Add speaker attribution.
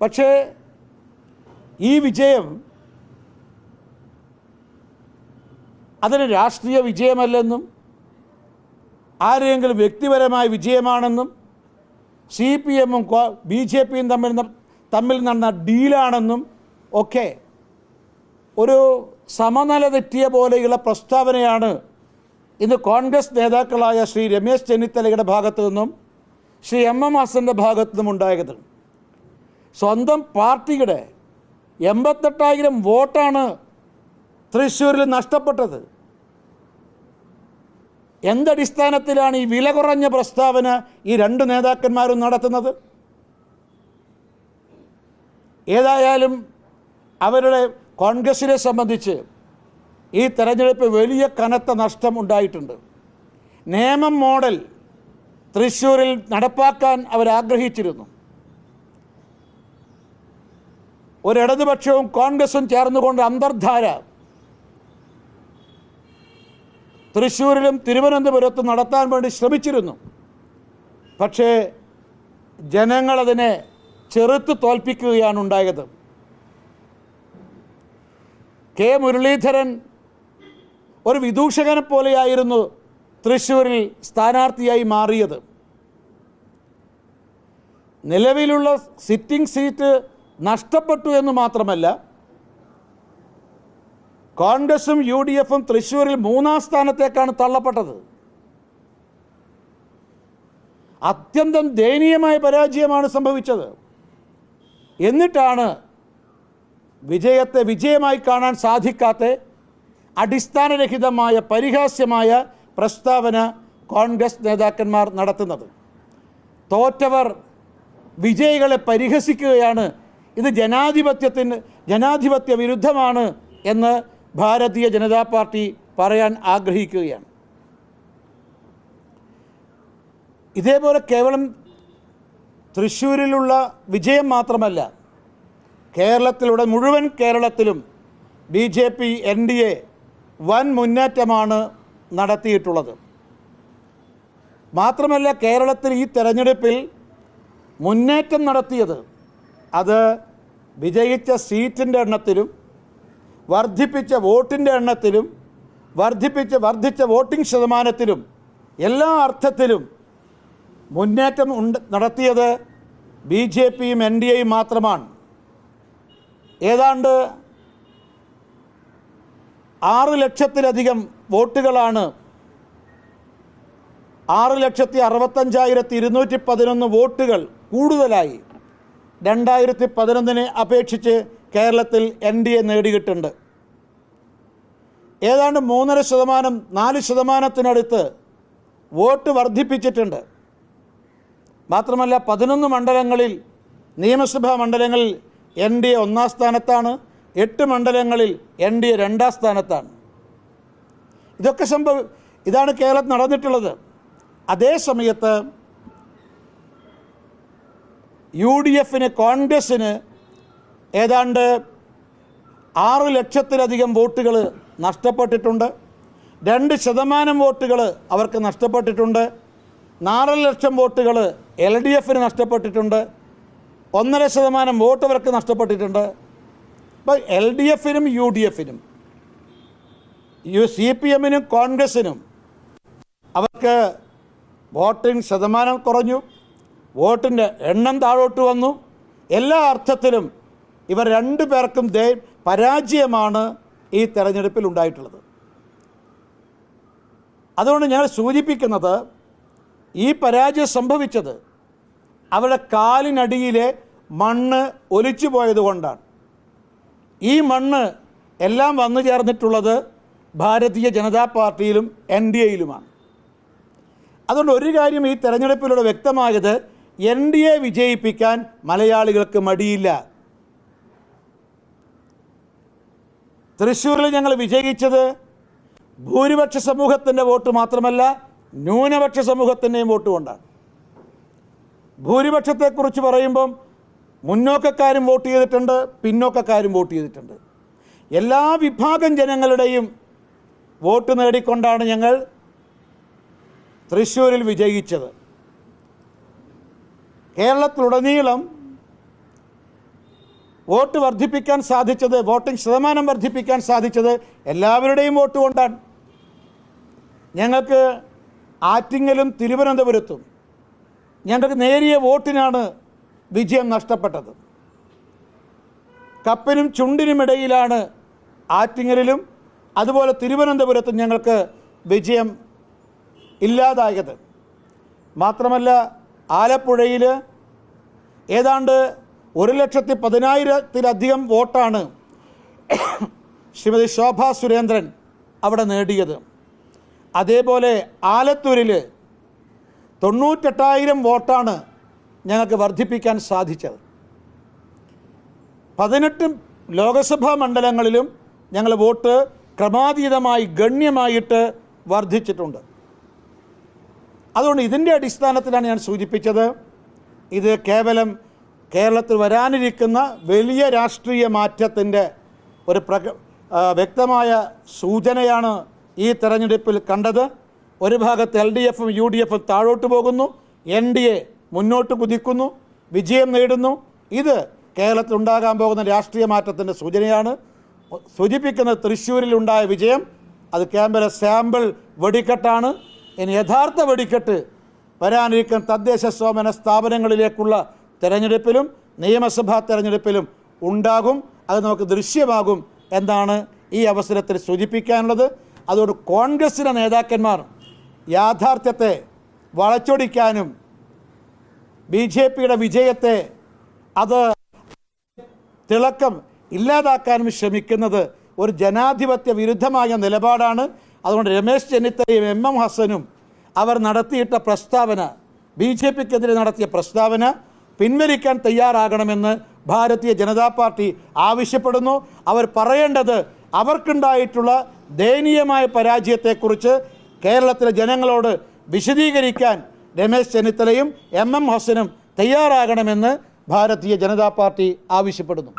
Speaker 1: പക്ഷേ ഈ വിജയം അതിന് രാഷ്ട്രീയ വിജയമല്ലെന്നും ആരെങ്കിലും വ്യക്തിപരമായ വിജയമാണെന്നും സി പി എമ്മും ബി ജെ പിയും തമ്മിൽ തമ്മിൽ നടന്ന ഡീലാണെന്നും ഒക്കെ ഒരു സമനില തെറ്റിയ പോലെയുള്ള പ്രസ്താവനയാണ് ഇന്ന് കോൺഗ്രസ് നേതാക്കളായ ശ്രീ രമേശ് ചെന്നിത്തലയുടെ ഭാഗത്തു നിന്നും ശ്രീ എം എം ഹസന്റെ ഭാഗത്തു നിന്നും ഉണ്ടായത്. സ്വന്തം പാർട്ടിയുടെ എൺപത്തെട്ടായിരം വോട്ടാണ് തൃശ്ശൂരിൽ നഷ്ടപ്പെട്ടത്. എന്തടിസ്ഥാനത്തിലാണ് ഈ വില കുറഞ്ഞ പ്രസ്താവന ഈ രണ്ട് നേതാക്കന്മാരും നടത്തുന്നത്? ഏതായാലും അവരുടെ കോൺഗ്രസിനെ സംബന്ധിച്ച് ഈ തെരഞ്ഞെടുപ്പ് വലിയ കനത്ത നഷ്ടം ഉണ്ടായിട്ടുണ്ട്. നിയമം മോഡൽ തൃശ്ശൂരിൽ നടപ്പാക്കാൻ അവരാഗ്രഹിച്ചിരുന്നു. ഒരിടതുപക്ഷവും കോൺഗ്രസും ചേർന്നുകൊണ്ട് അന്തർധാര. തൃശ്ശൂരിലും തിരുവനന്തപുരത്തും നടത്താൻ വേണ്ടി ശ്രമിച്ചിരുന്നു. പക്ഷേ ജനങ്ങളതിനെ ചെറുത്ത് തോൽപ്പിക്കുകയാണ് ഉണ്ടായത്. കെ മുരളീധരൻ ഒരു വിദൂഷകനെ പോലെയായിരുന്നു തൃശ്ശൂരിൽ സ്ഥാനാർത്ഥിയായി മാറിയത്. നിലവിലുള്ള സിറ്റിംഗ് സീറ്റ് നഷ്ടപ്പെട്ടു എന്ന് മാത്രമല്ല കോൺഗ്രസും യു ഡി എഫും തൃശ്ശൂരിൽ മൂന്നാം സ്ഥാനത്തേക്കാണ് തള്ളപ്പെട്ടത്. അത്യന്തം ദയനീയമായ പരാജയമാണ് സംഭവിച്ചത്. എന്നിട്ടാണ് വിജയത്തെ വിജയമായി കാണാൻ സാധിക്കാത്ത അടിസ്ഥാനരഹിതമായ പരിഹാസ്യമായ പ്രസ്താവന കോൺഗ്രസ് നേതാക്കന്മാർ നടത്തുന്നത്. തോറ്റവർ വിജയികളെ പരിഹസിക്കുകയാണ് ഇത് ജനാധിപത്യത്തിന് ജനാധിപത്യ വിരുദ്ധമാണ് എന്ന് ഭാരതീയ ജനതാ പാർട്ടി പറയാൻ ആഗ്രഹിക്കുകയാണ്. ഇതേപോലെ കേവലം തൃശ്ശൂരിലുള്ള വിജയം മാത്രമല്ല കേരളത്തിലൂടെ മുഴുവൻ കേരളത്തിലും B J P N D A വൻ മുന്നേറ്റമാണ് നടത്തിയിട്ടുള്ളത്. മാത്രമല്ല കേരളത്തിൽ ഈ തെരഞ്ഞെടുപ്പിൽ മുന്നേറ്റം നടത്തിയത് അത് വിജയിച്ച സീറ്റിന്റെ എണ്ണത്തിലും വർദ്ധിപ്പിച്ച വോട്ടിന്റെ എണ്ണത്തിലും വർദ്ധിപ്പിച്ച വർദ്ധിച്ച വോട്ടിംഗ് ശതമാനത്തിലും എല്ലാ അർത്ഥത്തിലും മുന്നേറ്റം ഉണ്ട് നടത്തിയത് ബി ജെ പിയും എൻ ഡി എയും മാത്രമാണ്. ഏതാണ്ട് ആറ് ലക്ഷത്തിലധികം വോട്ടുകളാണ് ആറ് ലക്ഷത്തി അറുപത്തഞ്ചായിരത്തി ഇരുന്നൂറ്റി പതിനൊന്ന് വോട്ടുകൾ കൂടുതലായി രണ്ടായിരത്തി പതിനൊന്നിനെ അപേക്ഷിച്ച് കേരളത്തിൽ എൻ ഡി എ നേടിയിട്ടുണ്ട്. ഏതാണ്ട് മൂന്നര ശതമാനം നാല് ശതമാനത്തിനടുത്ത് വോട്ട് വർദ്ധിപ്പിച്ചിട്ടുണ്ട്. മാത്രമല്ല പതിനൊന്ന് മണ്ഡലങ്ങളിൽ നിയമസഭാ മണ്ഡലങ്ങളിൽ എൻ ഡി എ ഒന്നാം സ്ഥാനത്താണ് എട്ട് മണ്ഡലങ്ങളിൽ എൻ ഡി എ രണ്ടാം സ്ഥാനത്താണ്. ഇതൊക്കെ സംഭവം ഇതാണ് കേരളത്തിൽ നടന്നിട്ടുള്ളത്. അതേ സമയത്ത് യു ഡി എഫിന് കോൺഗ്രസ്സിന് ഏതാണ്ട് ആറ് ലക്ഷത്തിലധികം വോട്ടുകൾ നഷ്ടപ്പെട്ടിട്ടുണ്ട്. രണ്ട് ശതമാനം വോട്ടുകൾ അവർക്ക് നഷ്ടപ്പെട്ടിട്ടുണ്ട്. നാലര ലക്ഷം വോട്ടുകൾ എൽ ഡി എഫിന് നഷ്ടപ്പെട്ടിട്ടുണ്ട്. ഒന്നര ശതമാനം വോട്ട് അവർക്ക് നഷ്ടപ്പെട്ടിട്ടുണ്ട്. അപ്പോൾ എൽ ഡി എഫിനും യു ഡി എഫിനും യു സി പി എമ്മിനും കോൺഗ്രസിനും അവർക്ക് വോട്ടിംഗ് ശതമാനം കുറഞ്ഞു. വോട്ടിന്റെ എണ്ണം താഴോട്ട് വന്നു. എല്ലാ അർത്ഥത്തിലും ഇവർ രണ്ടു പേർക്കും ദേ പരാജയമാണ് ഈ തെരഞ്ഞെടുപ്പിൽ ഉണ്ടായിട്ടുള്ളത്. അതുകൊണ്ട് ഞാൻ സൂചിപ്പിക്കുന്നത് ഈ പരാജയം സംഭവിച്ചത് അവരുടെ കാലിനടിയിലെ മണ്ണ് ഒലിച്ചു പോയതുകൊണ്ടാണ് ഈ മണ്ണ് എല്ലാം വന്നു ചേർന്നിട്ടുള്ളത് ഭാരതീയ ജനതാ പാർട്ടിയിലും എൻ ഡി എയിലുമാണ്. അതുകൊണ്ട് ഒരു കാര്യം ഈ തെരഞ്ഞെടുപ്പിലൂടെ വ്യക്തമായത് എൻ ഡി എ വിജയിപ്പിക്കാൻ മലയാളികൾക്ക് മടിയില്ല. തൃശ്ശൂരിൽ ഞങ്ങൾ വിജയിച്ചത് ഭൂരിപക്ഷ സമൂഹത്തിന്റെ വോട്ട് മാത്രമല്ല ന്യൂനപക്ഷ സമൂഹത്തിന്റെയും വോട്ട് കൊണ്ടാണ്. ഭൂരിപക്ഷത്തെക്കുറിച്ച് പറയുമ്പം മുന്നോക്കക്കാരും വോട്ട് ചെയ്തിട്ടുണ്ട് പിന്നോക്കക്കാരും വോട്ട് ചെയ്തിട്ടുണ്ട്. എല്ലാ വിഭാഗം ജനങ്ങളുടെയും വോട്ട് നേടിക്കൊണ്ടാണ് ഞങ്ങൾ തൃശ്ശൂരിൽ വിജയിച്ചത്. കേരളത്തിലുടനീളം വോട്ട് വർദ്ധിപ്പിക്കാൻ സാധിച്ചത് വോട്ടിംഗ് ശതമാനം വർദ്ധിപ്പിക്കാൻ സാധിച്ചത് എല്ലാവരുടെയും വോട്ട് കൊണ്ടാണ്. ഞങ്ങൾക്ക് ആറ്റിങ്ങലും തിരുവനന്തപുരത്തും ഞങ്ങൾക്ക് നേരിയ വോട്ടിനാണ് വിജയം നഷ്ടപ്പെട്ടത്. കപ്പിനും ചുണ്ടിനുമിടയിലാണ് ആറ്റിങ്ങലിലും അതുപോലെ തിരുവനന്തപുരത്തും ഞങ്ങൾക്ക് വിജയം ഇല്ലാതായത്. മാത്രമല്ല ആലപ്പുഴയിൽ ഏതാണ്ട് ഒരു ലക്ഷത്തി പതിനായിരത്തിലധികം വോട്ടാണ് ശ്രീമതി ശോഭ സുരേന്ദ്രൻ അവിടെ നേടിയത്. അതേപോലെ ആലത്തൂരിൽ തൊണ്ണൂറ്റെട്ടായിരം വോട്ടാണ് ഞങ്ങൾക്ക് വർദ്ധിപ്പിക്കാൻ സാധിച്ചത്. പതിനെട്ട് ലോകസഭാ മണ്ഡലങ്ങളിലും ഞങ്ങൾ വോട്ട് ക്രമാതീതമായി ഗണ്യമായിട്ട് വർദ്ധിച്ചിട്ടുണ്ട്. അതുകൊണ്ട് ഇതിന്റെ അടിസ്ഥാനത്തിലാണ് ഞാൻ സൂചിപ്പിച്ചത്. ഇത് കേവലം കേരളത്തിൽ വരാനിരിക്കുന്ന വലിയ രാഷ്ട്രീയ മാറ്റത്തിന്റെ ഒരു പ്രക വ്യക്തമായ സൂചനയാണ് ഈ തെരഞ്ഞെടുപ്പിൽ കണ്ടത്. ഒരു ഭാഗത്ത് എൽ ഡി എഫും യു ഡി എഫും താഴോട്ട് പോകുന്നു. എൻ ഡി എ മുന്നോട്ട് കുതിക്കുന്നു. വിജയം നേടുന്നു. ഇത് കേരളത്തിൽ ഉണ്ടാകാൻ പോകുന്ന രാഷ്ട്രീയ മാറ്റത്തിന്റെ സൂചനയാണ്. സൂചിപ്പിക്കുന്നത് തൃശ്ശൂരിലുണ്ടായ വിജയം. അത് ക്യാമ്പല സാമ്പിൾ വെടിക്കെട്ടാണ്. ഇനി യഥാർത്ഥ വെടിക്കെട്ട് വരാനിരിക്കുന്ന തദ്ദേശ സ്വാമന സ്ഥാപനങ്ങളിലേക്കുള്ള തെരഞ്ഞെടുപ്പിലും നിയമസഭാ തെരഞ്ഞെടുപ്പിലും ഉണ്ടാകും. അത് നമുക്ക് ദൃശ്യമാകും എന്നാണ് ഈ അവസരത്തിൽ സൂചിപ്പിക്കാനുള്ളത്. അതുകൊണ്ട് കോൺഗ്രസിന്റെ നേതാക്കന്മാർ യാഥാർത്ഥ്യത്തെ വളച്ചൊടിക്കാനും ബി ജെ പിയുടെ വിജയത്തെ അത് തിളക്കം ഇല്ലാതാക്കാനും ശ്രമിക്കുന്നത് ഒരു ജനാധിപത്യ വിരുദ്ധമായ നിലപാടാണ്. അതുകൊണ്ട് രമേശ് ചെന്നിത്തലയും എം എം ഹസനും അവർ നടത്തിയിട്ട പ്രസ്താവന ബി ജെ പിക്കെതിരെ നടത്തിയ പ്രസ്താവന പിൻവലിക്കാൻ തയ്യാറാകണമെന്ന് ഭാരതീയ ജനതാ പാർട്ടി ആവശ്യപ്പെടുന്നു. അവർ പറയേണ്ടത് അവർക്കുണ്ടായിട്ടുള്ള ദയനീയമായ പരാജയത്തെക്കുറിച്ച് കേരളത്തിലെ ജനങ്ങളോട് വിശദീകരിക്കാൻ രമേശ് ചെന്നിത്തലയും എം എം ഹസനും തയ്യാറാകണമെന്ന് ഭാരതീയ ജനതാ പാർട്ടി ആവശ്യപ്പെടുന്നു.